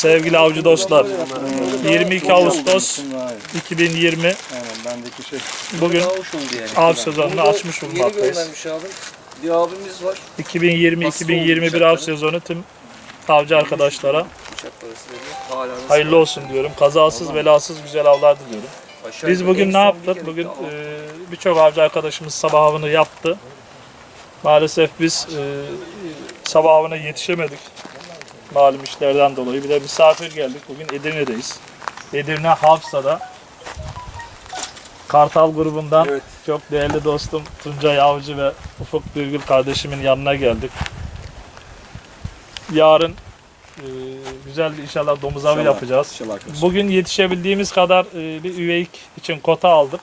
sevgili avcı dostlar 22 Ağustos 2020 Aynen bendeki şey. bugün av sezonunu açmış bulunmaktayız. abimiz var. 2020-2021 av sezonu tüm avcı arkadaşlara hayırlı olsun diyorum. Kazasız belasız güzel avlar diliyorum. Biz bugün ne yaptık? Bugün e, birçok avcı arkadaşımız sabah avını yaptı. Maalesef biz e, sabah avına yetişemedik. Malum işlerden dolayı. Bir de misafir geldik. Bugün Edirne'deyiz. Edirne Hafsa'da. Kartal grubundan Evet. çok değerli dostum Tuncay Avcı ve Ufuk Birgül kardeşimin yanına geldik. Yarın e, güzel inşallah domuz avı yapacağız. İnşallah arkadaşlar. Bugün yetişebildiğimiz kadar e, bir üveyik için kota aldık.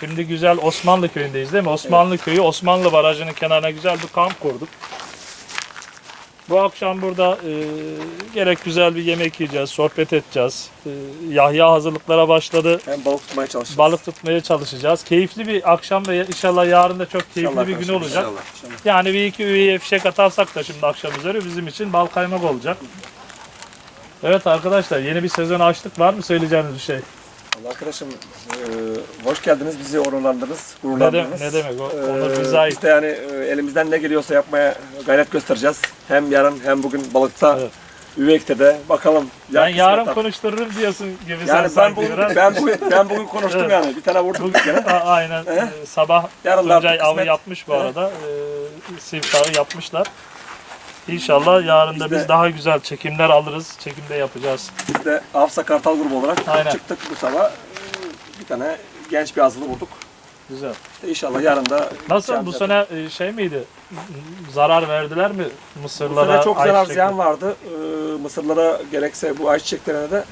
Şimdi güzel Osmanlı köyündeyiz değil mi? Osmanlı köyü Osmanlı Barajı'nın kenarına güzel bir kamp kurduk. Bu akşam burada e, gerek güzel bir yemek yiyeceğiz, sohbet edeceğiz. E, Yahya hazırlıklara başladı. Hem balık tutmaya çalışacağız. Balık tutmaya çalışacağız. Keyifli bir akşam ve inşallah yarın da çok keyifli İnşallah bir gün arkadaşlar, olacak. inşallah. Yani bir iki üyeye fişek atarsak da şimdi akşam üzeri bizim için bal kaymak olacak. Evet arkadaşlar yeni bir sezon açtık. Var mı söyleyeceğiniz bir şey? Arkadaşım e, hoş geldiniz. Bizi onurlandınız, Ne, de, gururlandınız. ne demek o? Ee, Onur bize ait. Biz de yani e, elimizden ne geliyorsa yapmaya gayret göstereceğiz. Hem yarın hem bugün balıkta, Evet. üvekte de bakalım. Ben Ya yarın kısmet konuştururum diyorsun gibi sen Yani ben sanki bugün, biraz. ben bugün, ben bugün konuştum Evet. yani. Bir tane vurdum bir kere. Aynen. Sabah Yarın Tuncay avı yapmış bu arada. Ee, siftahı yapmışlar. İnşallah yarın da Biz de- biz daha güzel çekimler alırız. Çekimde yapacağız. Biz de Afsa Kartal grubu olarak Aynen. çıktık bu sabah. Bir tane genç bir azılı vurduk. Güzel. İşte inşallah yarın da Nasıl bu sene e, şey miydi? Zarar verdiler mi bu mısırlara? sene çok zarar ziyan vardı. Ee, Mısırlara gerekse bu ayçiçeklerine de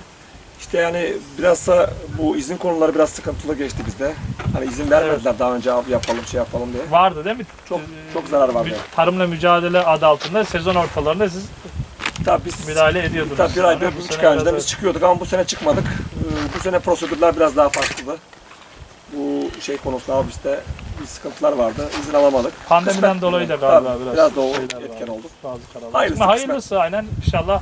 işte yani bilhassa bu izin konuları biraz sıkıntılı geçti bizde. Hani izin vermediler daha önce abi yapalım şey yapalım diye. Vardı değil mi? Çok Ee, çok zarar vardı. mü- Tarımla mücadele adı altında sezon ortalarında siz Tabii biz müdahale ediyordunuz. tabii bir ay, bir bu buçuk ay önceden biz çıkıyorduk ama bu sene çıkmadık. Ee, Bu sene prosedürler biraz daha farklı. Bu şey konusunda abi işte bir sıkıntılar vardı. İzin alamadık. Pandemiden Kısmet dolayı da galiba biraz, biraz da o etken oldu. Bazı kararlar. Hayırlısı, Ama hayırlısı aynen inşallah.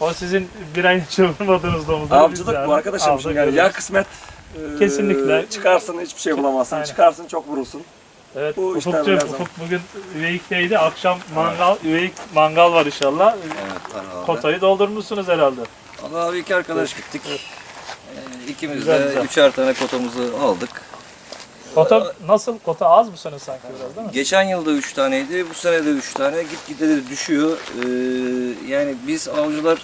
O sizin bir ay çığırmadığınız domuzları Avcılık bu arkadaşım şimdi yani ya kısmet e, Kesinlikle. çıkarsın hiçbir şey bulamazsın. Aynen. Çıkarsın çok vurursun. Evet, bu işler Ufukcuğum, biraz Ufuk bugün Üveyik'teydi. Akşam mangal, Üveyik mangal var inşallah. Evet var abi. Kotayı doldurmuşsunuz herhalde. Allah abi iki arkadaş gittik. Ee, ikimiz Güzel, de güzel. üçer tane kotamızı aldık. Kota nasıl? Kota az bu sene sanki biraz değil mi? Geçen yılda üç taneydi, bu sene de üç tane. Gitgide de düşüyor. Ee, yani biz avcılar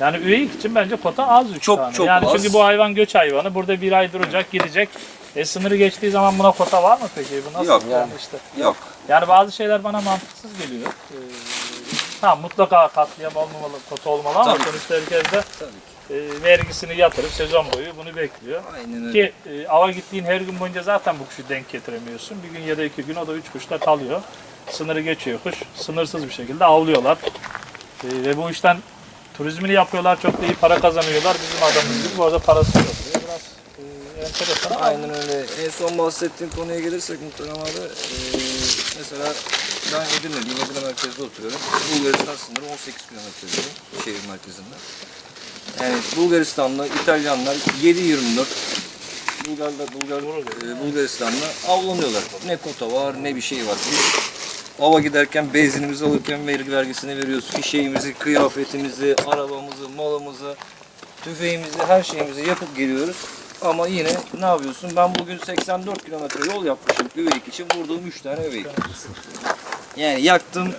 Yani üyeyik için bence kota az 3 Çok, tane. çok yani az. çünkü bu hayvan göç hayvanı. Burada bir ay duracak, gidecek. E sınırı geçtiği zaman buna kota var mı peki? Bu nasıl Yok. yani işte? yok. Yani bazı şeyler bana mantıksız geliyor. Ee, tamam mutlaka katliam olmamalı, kota olmalı ama Tabii. sonuçta herkes de Tabii ki. E, vergisini yatırıp sezon boyu bunu bekliyor. Aynen öyle. Ki e, ava gittiğin her gün boyunca zaten bu kuşu denk getiremiyorsun. Bir gün ya da iki gün o da üç kuşta kalıyor. Sınırı geçiyor kuş. Sınırsız bir şekilde avlıyorlar. E, ve bu işten turizmini yapıyorlar. Çok da iyi para kazanıyorlar. Bizim adamımız gibi bu arada parası yok. Biraz e, enteresan. Aynen öyle. En son bahsettiğim konuya gelirsek muhterem abi. mesela ben Edirne'liyim. Edirne merkezde oturuyorum. Bulgaristan sınırı 18 kilometre şehir merkezinde. Yani Bulgaristan'la İtalyanlar 7-24 Bulgarlar, Bulgar, Bulgaristan'la avlanıyorlar. Ne kota var ne bir şey var. Biz ava giderken benzinimizi alırken vergi vergisini veriyoruz. Fişeğimizi, kıyafetimizi, arabamızı, malımızı, tüfeğimizi, her şeyimizi yapıp geliyoruz. Ama yine ne yapıyorsun? Ben bugün 84 kilometre yol yapmışım üveyik için. Vurduğum 3 tane üveyik. Yani yaktım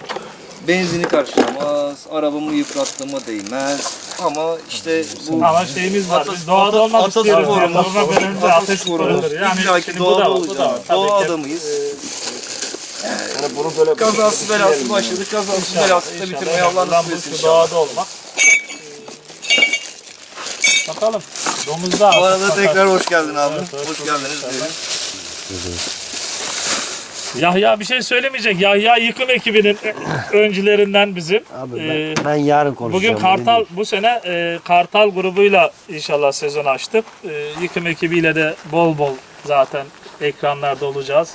benzini karşılamaz, arabamı yıprattığıma değmez. Ama işte bu Ama şeyimiz var. Atas- Biz doğada olmak atasporumuz, istiyoruz. Yani Durmadan önce ateş sporumuz. sporudur. Yani İlla ki şimdi bu doğada da, bu olacağız. da var. Tabii Doğa ki. adamıyız. Yani bunu böyle Kazası belası başladı. Kazası belası da İnşallah. bitirmeyi Allah Buradan nasip etsin şu inşallah. doğada olmak. Bakalım. Domuzda. Bu arada tekrar hoş geldin abi. Evet, hoş geldiniz diyelim. Yahya bir şey söylemeyecek. Yahya yıkım ekibinin öncülerinden bizim. Abi Ee, ben, ben yarın konuşacağım. Bugün Kartal bu sene e, Kartal grubuyla inşallah sezon açtık. E, yıkım ekibiyle de bol bol zaten ekranlarda olacağız.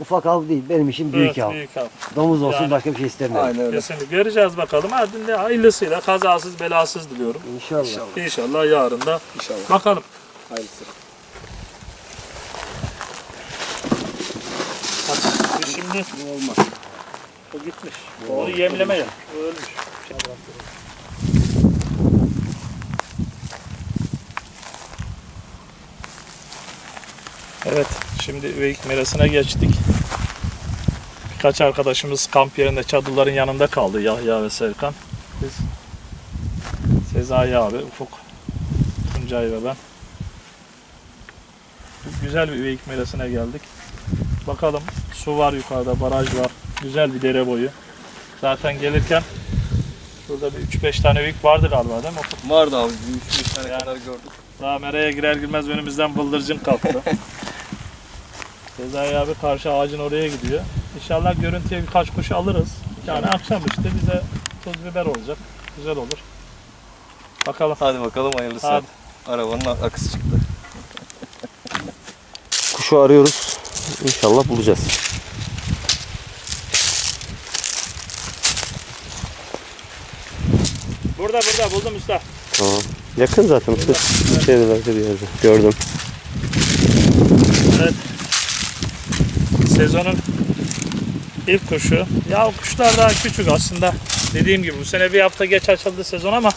ufak av değil. Benim işim büyük Evet, av. büyük av. Domuz olsun Yani- başka bir şey istemiyorum. Aynen öyle. Kesinlikle. Göreceğiz bakalım. Hadi de hayırlısıyla kazasız belasız diliyorum. İnşallah. İnşallah. İnşallah yarın da İnşallah. bakalım. Hayırlısı. Bu olmaz. bu gitmiş. Onu yemleme ya. O ölmüş. Evet, şimdi Üveyik Merası'na geçtik. Birkaç arkadaşımız kamp yerinde çadırların yanında kaldı Yahya ve Serkan. Biz Sezai abi, Ufuk, Tuncay ve ben. Güzel bir Üveyik Merası'na geldik. Bakalım su var yukarıda, baraj var. Güzel bir dere boyu. Zaten gelirken şurada bir 3-5 tane üveyik vardı galiba değil mi? Vardı abi. 3-5 tane Yani. kadar gördük. Daha meraya girer girmez önümüzden bıldırcın kalktı. Sezai abi karşı ağacın oraya gidiyor. İnşallah görüntüye birkaç kuş alırız. Yani akşamüstü bize tuz biber olacak. Güzel olur. Bakalım. Hadi bakalım hayırlısı. Hadi. Arabanın akısı çıktı. Kuşu arıyoruz. İnşallah bulacağız. Burada burada buldum usta. Tamam. Yakın zaten. Usta. Şeylerde bir yerde. Gördüm. Evet. Sezonun ilk kuşu. Ya kuşlar daha küçük aslında. Dediğim gibi bu sene bir hafta geç açıldı sezon ama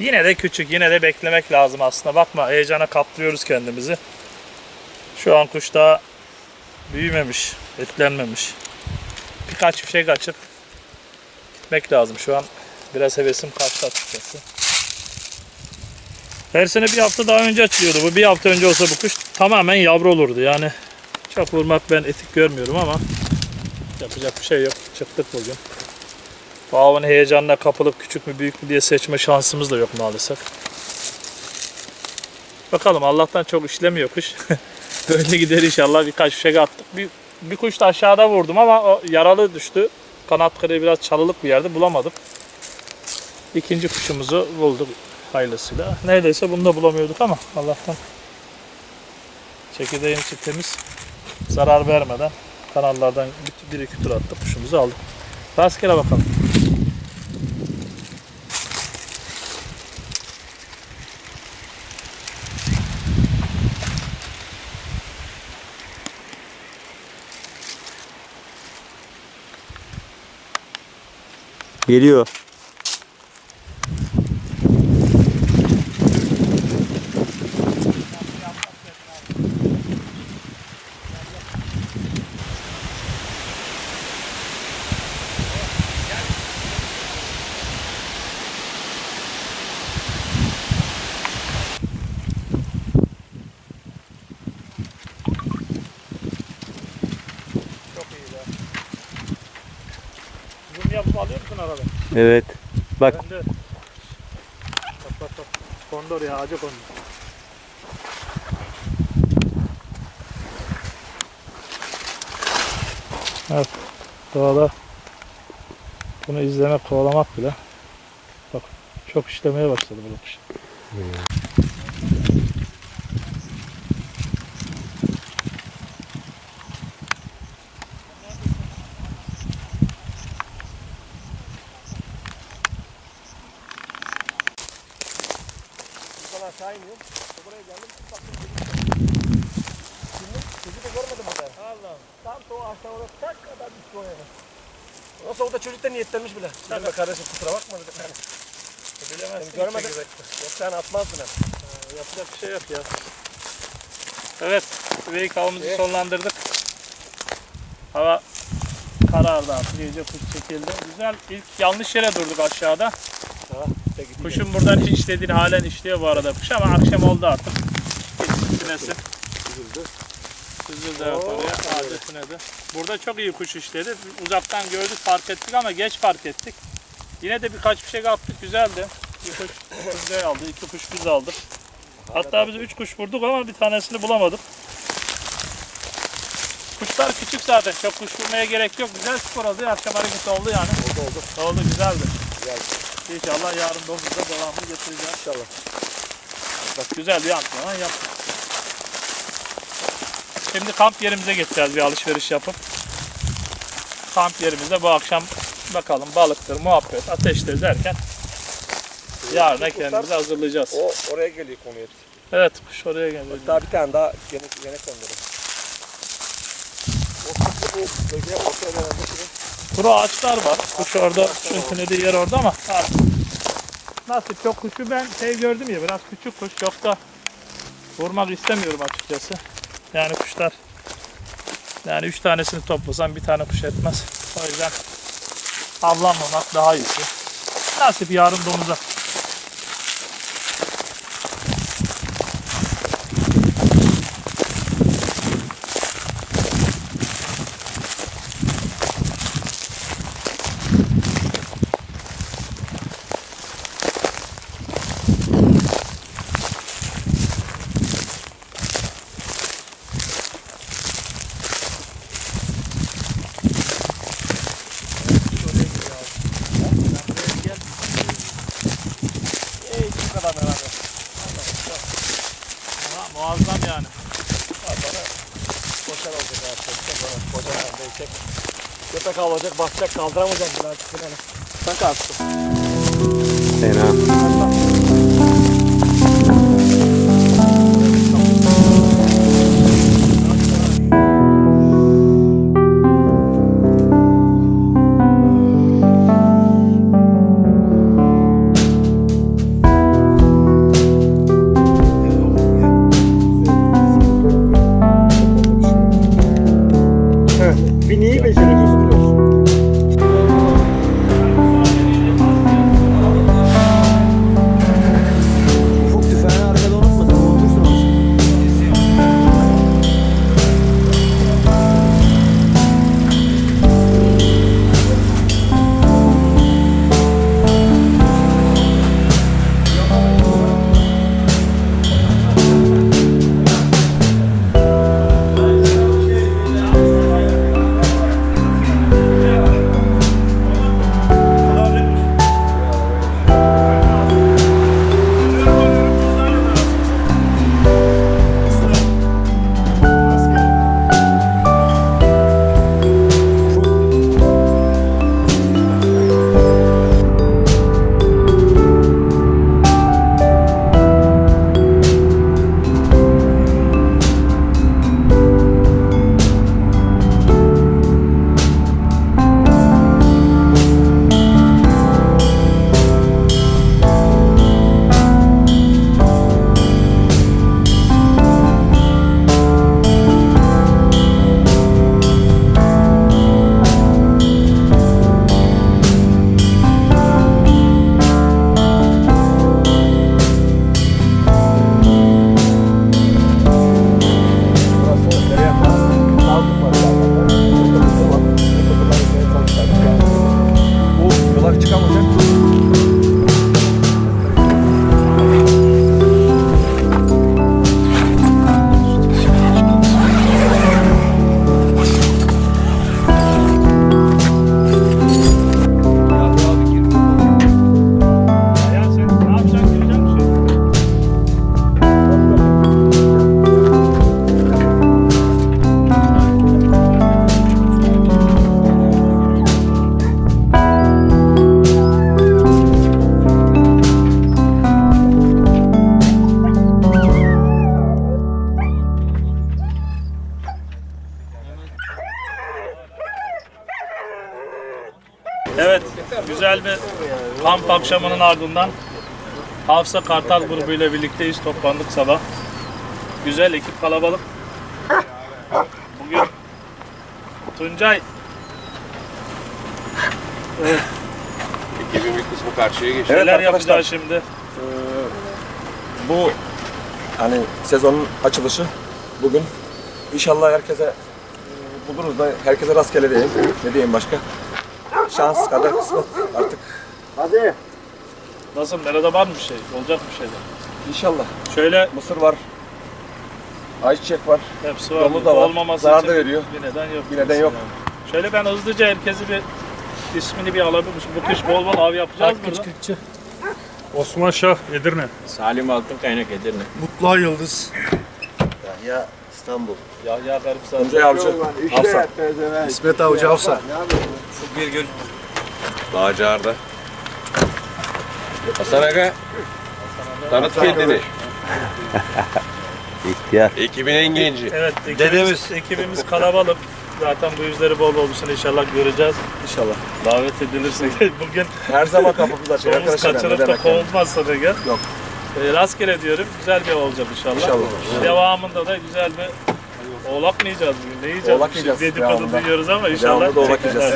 yine de küçük. Yine de beklemek lazım aslında. Bakma heyecana kaplıyoruz kendimizi. Şu an kuş daha büyümemiş, etlenmemiş. Birkaç fişek açıp gitmek lazım. Şu an biraz hevesim kaçtı açıkçası. Her sene bir hafta daha önce açılıyordu. Bu bir hafta önce olsa bu kuş tamamen yavru olurdu. Yani çok vurmak ben etik görmüyorum ama yapacak bir şey yok. Çıktık bugün. Bu avın heyecanına kapılıp küçük mü büyük mü diye seçme şansımız da yok maalesef. Bakalım Allah'tan çok işlemiyor kuş. Böyle gider inşallah birkaç fişek attık. Bir, bir kuş da aşağıda vurdum ama o yaralı düştü. Kanat kırığı biraz çalılık bir yerde bulamadım. İkinci kuşumuzu bulduk hayırlısıyla. Neredeyse bunu da bulamıyorduk ama Allah'tan çekirdeğin içi temiz. Zarar vermeden kanallardan bir, iki tur attık kuşumuzu aldık. Rastgele bakalım. Geliyor. Evet. Bak. Bak bak bak. Kondor ya ağaca kondor. Evet. Doğada bunu izlemek, kovalamak bile bak çok işlemeye başladı bu kuş. Buradan aşağı iniyorum. Buraya geldim. Baktım dedim. Şimdi çocuğu da görmedim orada. Allah. Tam o aşağı orada tak kadar düştü o yana. Nasıl orada çocuk da niyetlenmiş bile. Dedim be kardeşim kusura bakma dedim yani. Bilemezsin. Seni görmedim. Yoksa hani atmazdın ha. Yapacak bir şey yok ya. Evet, üveyik avımızı İyi. sonlandırdık. Hava karardı artık, iyice kuş çekildi. Güzel, ilk yanlış yere durduk aşağıda. Peki. Kuşun buradan hiç işlediğini halen işliyor bu arada kuş ama akşam oldu artık. Sinesi. Üzüldü. Oo, oraya, ağaca sinedi. Burada çok iyi kuş işledi. Uzaktan gördük, fark ettik ama geç fark ettik. Yine de birkaç bir şey attık, güzeldi. Bir kuş Tuncay aldı, iki kuş biz aldık. Hatta biz üç kuş vurduk ama bir tanesini bulamadık. Kuşlar küçük zaten. Çok kuş vurmaya gerek yok. Güzel skor oldu. Akşam hareketi oldu yani. Oldu oldu. Oldu güzeldi. Güzel. İnşallah yarın 9'da devamını getireceğiz. İnşallah. Bak güzel bir antrenman yaptık. Şimdi kamp yerimize geçeceğiz bir alışveriş yapıp. Kamp yerimizde bu akşam bakalım balıktır, muhabbet, ateştir derken yarına kendimizi hazırlayacağız. O oraya geliyor konuya. Evet kuş oraya geliyor. Daha bir tane daha gene gene ortaya veren Kuru ağaçlar var. Kuş orada, sürtünediği yer orada ama artık nasip çok kuşu ben şey gördüm ya biraz küçük kuş çok da vurmak istemiyorum açıkçası. Yani kuşlar yani üç tanesini toplasam bir tane kuş etmez. O yüzden avlanmamak daha iyisi. Nasip yarın domuza. Ey bu kadar beraber. Ha, muazzam yani. Koşar olacak artık. Kocaman değecek. Köpek alacak, basacak, kaldıramayacak. Sen kalksın. Fena. Akşamının ardından Hafsa Kartal grubuyla birlikteyiz. Toplandık sabah. Güzel ekip kalabalık. Bugün Tuncay Ekibin bir kısmı karşıya geçti. Evet neler arkadaşlar. yapacağız şimdi? Bu hani sezonun açılışı bugün. İnşallah herkese e, buluruz da herkese rastgele diyeyim. Ne diyeyim başka? Şans kadar kısmet artık. Hadi. Nasıl? Nerede var mı bir şey? Olacak bir şeyler. İnşallah. Şöyle Mısır var. Ayçiçek var. hepsi var. Domuz da var. Olmaması Zarar için da veriyor. bir neden yok. Bir neden yok. Yani. Şöyle ben hızlıca herkesi bir ismini bir alabilir miyim? Bu kış bol bol av yapacağız burada. Osman Şah Edirne. Salim Altın Kaynak Edirne. Mutlu Yıldız. Ya İstanbul. Yahya Garip Tuncay Avcı. Hafsa. İsmet Avcı Avsa. Bir gül. Bağcılar'da. Hasan Aga. Tanıt kendini. İhtiyar. Ekibin en genci. Evet, ekibimiz, ekibimiz kalabalık. Zaten bu yüzleri bol olmuşsun inşallah göreceğiz. İnşallah. Davet edilirsek bugün Her zaman kapımız açık arkadaşlar. Ne kaçırıp da kovulmazsa da gel. Yok. E, rastgele diyorum. Güzel bir olacak inşallah. İnşallah. Devamında da güzel bir oğlak mı yiyeceğiz bugün? Ne yiyeceğiz? Oğlak yiyeceğiz Dedikodu devamında. duyuyoruz ama inşallah. Devamında da oğlak yiyeceğiz.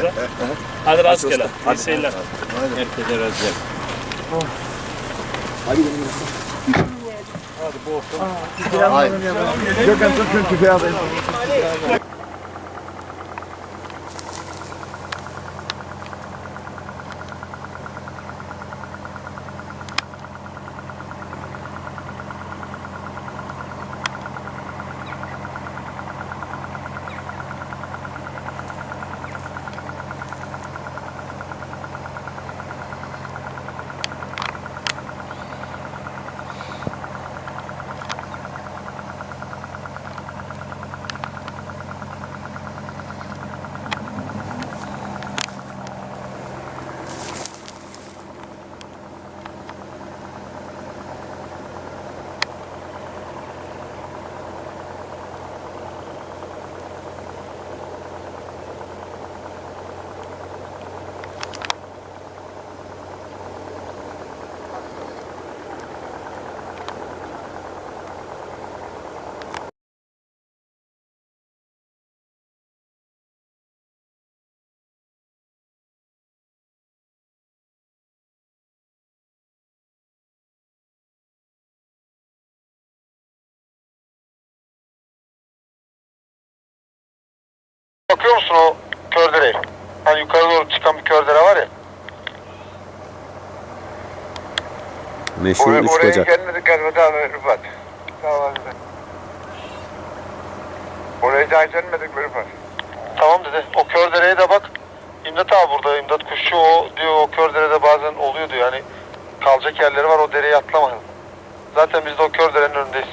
Hadi rastgele. usta, İyi hadi. seyirler. Herkese razı Oh. Hadi benim Hadi bu olsun. Yok, ben çok kötü bir adayım. Bakıyor musun o kör direğe? Hani yukarı doğru çıkan bir kör dire var ya. Meşhur üç bacak. gelmedi gelmedi abi Rıfat. Tamam dedi. Oraya daha gelmedik mi Rıfat? Tamam dedi. O kör direğe de bak. İmdat abi burada. İmdat kuşçu o diyor o kör derede bazen oluyordu yani. Kalacak yerleri var o dereye atlamayın. Zaten biz de o kör derenin önündeyiz.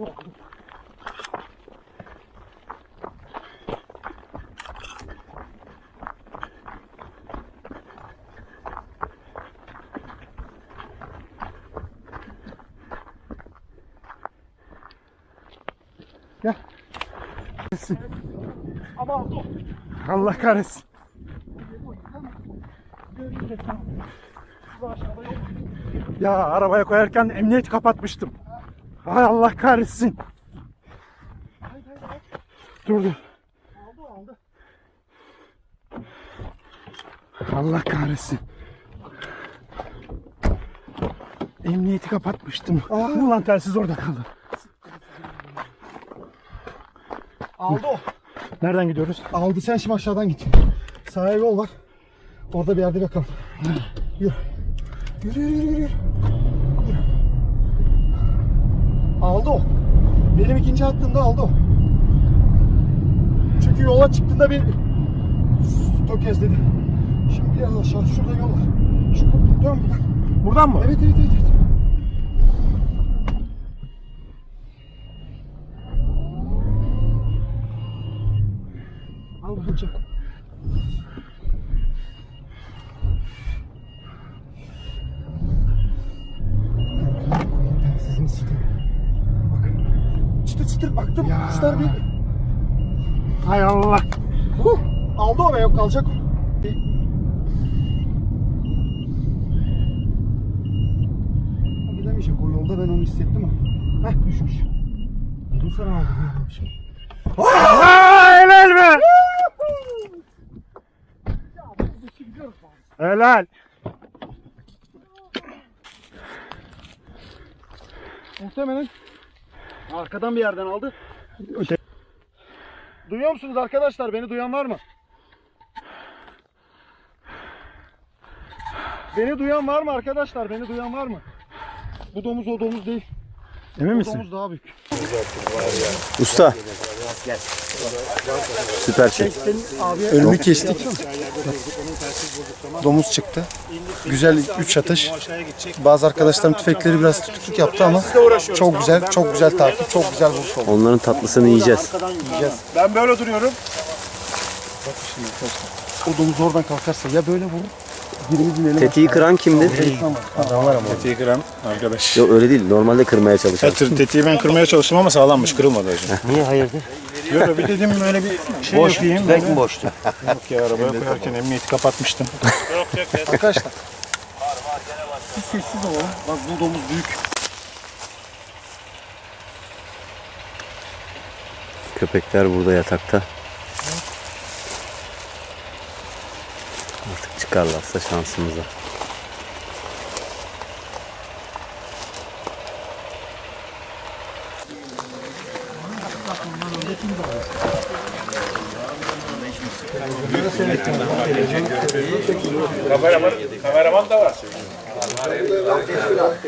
Allah kahretsin. Ya arabaya koyarken emniyet kapatmıştım. Hay Allah kahretsin. Dur dur. Allah kahretsin. Emniyeti kapatmıştım. Ulan telsiz orada kaldı. Aldı o. Nereden gidiyoruz? Aldı sen şimdi aşağıdan git. Sağa yol var. Orada bir yerde bakalım. Yürü yürü yürü. yürü. Yürü. Aldı o. Benim ikinci attığımda aldı o. Çünkü yola çıktığında bir Tökezledi. Şimdi biraz aşağı şurada yol var. Şu dön buradan. Buradan mı? Evet evet evet. evet. Al bakalım çek. Kuşlar bir... Hay Allah. Huh! Aldı o be yok kalacak. Gidemeyecek o yolda ben onu hissettim ama. Heh düşmüş. Bu sana aldı bu yapmış. Aa, helal be. Helal. Muhtemelen arkadan bir yerden aldı. Duyuyor musunuz arkadaşlar? Beni duyan var mı? Beni duyan var mı arkadaşlar? Beni duyan var mı? Bu domuz o domuz değil. Emin misin? domuz daha büyük. Usta. Süpersin. Önünü kestik. Domuz çıktı. Güzel 3 atış. Bazı arkadaşlarım tüfekleri biraz tutukluk yaptı ama çok güzel, çok güzel takip, çok güzel vuruş oldu. Onların tatlısını yiyeceğiz. Ben böyle duruyorum. O domuz oradan kalkarsa ya böyle vurur. Tetiği kıran kimdi? Tetiği kıran arkadaş. Yok öyle değil. Normalde kırmaya çalışan. Tetiği ben kırmaya çalıştım ama sağlammış. Kırılmadı hocam. Niye hayırdır? Yok bir dedim öyle bir şey Boş, yapayım. Boş mi boştu? Yok ya arabaya koyarken emniyeti kapatmıştım. Yok yok. Arkadaşlar. Bir sessiz olalım. Bak bu domuz büyük. Köpekler burada yatakta. Artık çıkarlarsa şansımıza.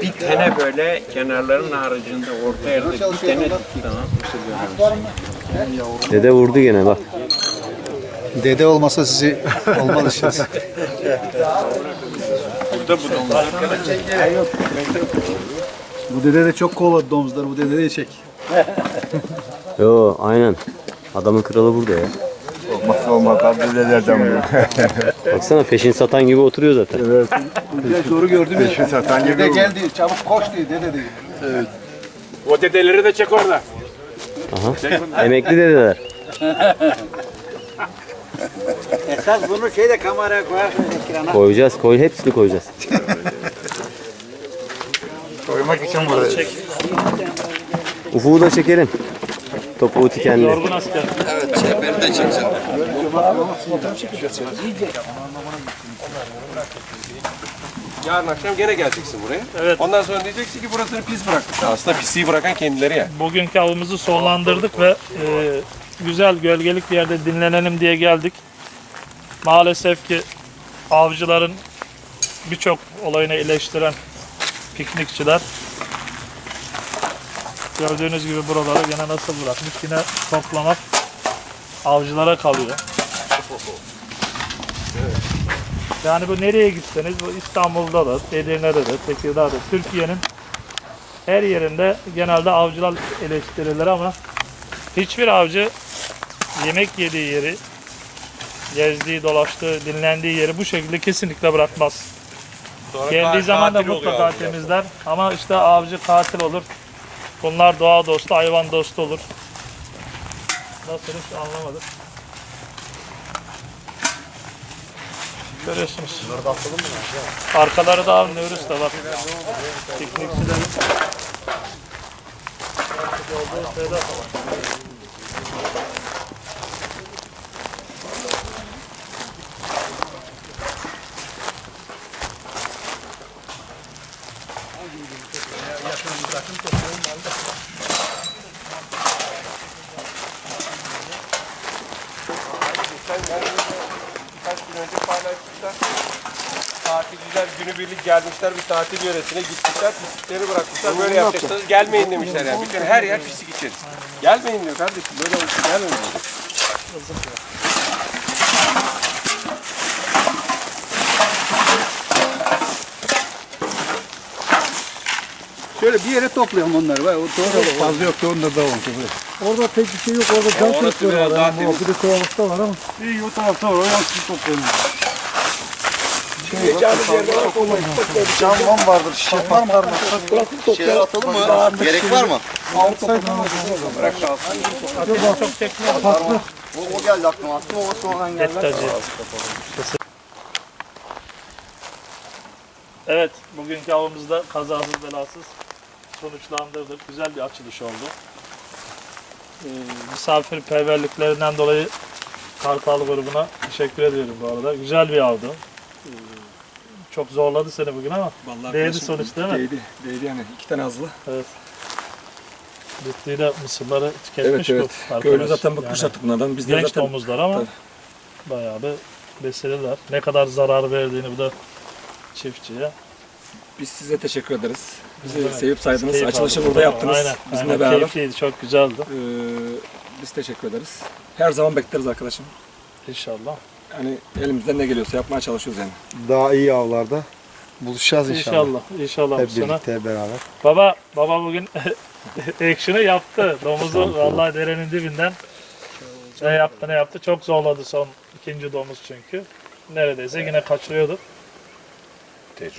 Bir tane böyle kenarların haricinde orta yerde bir tane tamam. Dede vurdu gene bak. Dede olmasa sizi olmaz işiniz. Bu dede de çok kovaladı domuzları. Bu dede de çek. Yo aynen. Adamın kralı burada ya. Olmazsa olmaz. Dedelerden bu. Baksana peşin satan gibi oturuyor zaten. Doğru gördün mü? Şu satan gibi. Dede gel diyor, çabuk koş diyor, dede diyor. O dedeleri de çek orada. Aha. Emekli dedeler. Esas bunu şeyde kameraya koyarsın ekrana. Koyacağız, koy hepsini koyacağız. Koymak için buraya. Ufuğu da çekelim. Topuğu tikenli. Yorgun asker. Evet çeperi de çekeceğim. Yarın akşam gene geleceksin buraya. Evet. Ondan sonra diyeceksin ki burasını pis bırakmışlar. Aslında pisliği bırakan kendileri ya. Bugünkü avımızı sonlandırdık ve e, güzel gölgelik bir yerde dinlenelim diye geldik. Maalesef ki avcıların birçok olayını eleştiren piknikçiler gördüğünüz gibi buraları yine nasıl bırakmış yine toplamak avcılara kalıyor. Yani bu nereye gitseniz bu İstanbul'da da, Edirne'de de, Tekirdağ'da, Türkiye'nin her yerinde genelde avcılar eleştirilir ama hiçbir avcı yemek yediği yeri, gezdiği, dolaştığı, dinlendiği yeri bu şekilde kesinlikle bırakmaz. Geldiği zaman da mutlaka temizler ama işte avcı katil olur. Bunlar doğa dostu, hayvan dostu olur. Nasıl hiç anlamadım. Görüyorsunuz. Arkaları da av Nevruz da var. Piknikçilerin olduğu şeyler de var. Kaç gün önce paylaşmışlar. Tatil günübirlik gelmişler bir tatil yöresine gitmişler. Pislikleri bırakmışlar. Böyle yapacaksınız. Gelmeyin demişler yani. Bütün her yer pislik içeri. Gelmeyin diyor kardeşim. Böyle olsun gelmeyin diyor. Şöyle bir yere toplayalım onları. Var. O doğru fazla yok ki onda da olmuş. Orada pek bir şey yok. Orada can orası çocukları biraz var. daha Yani. temiz. Bir de kovalıkta var ama. İyi o tarafta var. O yansın toplayalım. Cam mam vardır, şişe var mı? Şeyler atalım mı? Gerek var mı? Çok tekne O, o geldi aklıma. Attım ama sonradan geldi. Evet, bugünkü avımızda kazasız belasız sonuçlandırdık. Güzel bir açılış oldu. Ee, misafirperverliklerinden dolayı Kartal grubuna teşekkür ediyorum bu arada. Güzel bir avdı. Çok zorladı seni bugün ama Vallahi Değdi sonuç değil mi? Değdi. Değdi yani. iki tane azlı. bittiğiyle mısırları tüketmiş Evet evet. bu arkadaş. Köylü zaten bıkmış Yani artık bunlardan. Biz de Genç zaten domuzlar ama Tabii. bayağı bir beslediler. Ne kadar zarar verdiğini bu da çiftçiye. biz size teşekkür ederiz. Bizi Evet. sevip saydınız. Keyif Açılışı aldık. burada yaptınız. Aynen, Bizimle aynen. beraber. Keyifliydi, çok güzeldi. Ee, biz teşekkür ederiz. Her zaman bekleriz arkadaşım. İnşallah. Yani elimizden ne geliyorsa yapmaya çalışıyoruz yani. Daha iyi avlarda buluşacağız inşallah. İnşallah. İnşallah bu Hep sene. birlikte beraber. Baba, baba bugün action'ı yaptı. Domuzu vallahi derenin dibinden ne yaptı ne yaptı. Çok zorladı son ikinci domuz çünkü. Neredeyse yine kaçırıyordu.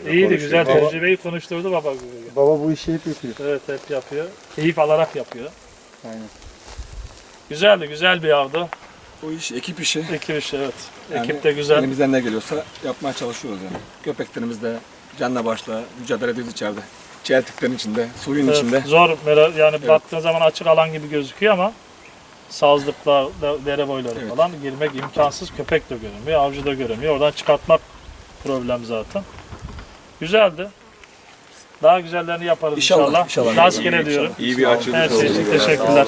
İyiydi güzel tecrübeyi konuşturdu baba. bugün. Baba bu işi hep yapıyor. Evet hep yapıyor. Keyif alarak yapıyor. Aynen. Güzeldi güzel bir avdı. Bu iş ekip işi. Ekip işi evet. Yani Ekip de güzel. Elimizden ne geliyorsa yapmaya çalışıyoruz yani. Köpeklerimiz de canla başla mücadele ediyoruz içeride. Çeltiklerin içinde, suyun Evet, içinde. Zor yani baktığın zaman açık alan gibi gözüküyor ama sazlıklar, dere boyları Evet. falan girmek imkansız. Köpek de görünmüyor, avcı da görünmüyor. Oradan çıkartmak problem zaten. Güzeldi. Daha güzellerini yaparız İnşallah, inşallah. inşallah. Rastgele diyorum. İyi bir açılış Her şey için teşekkürler.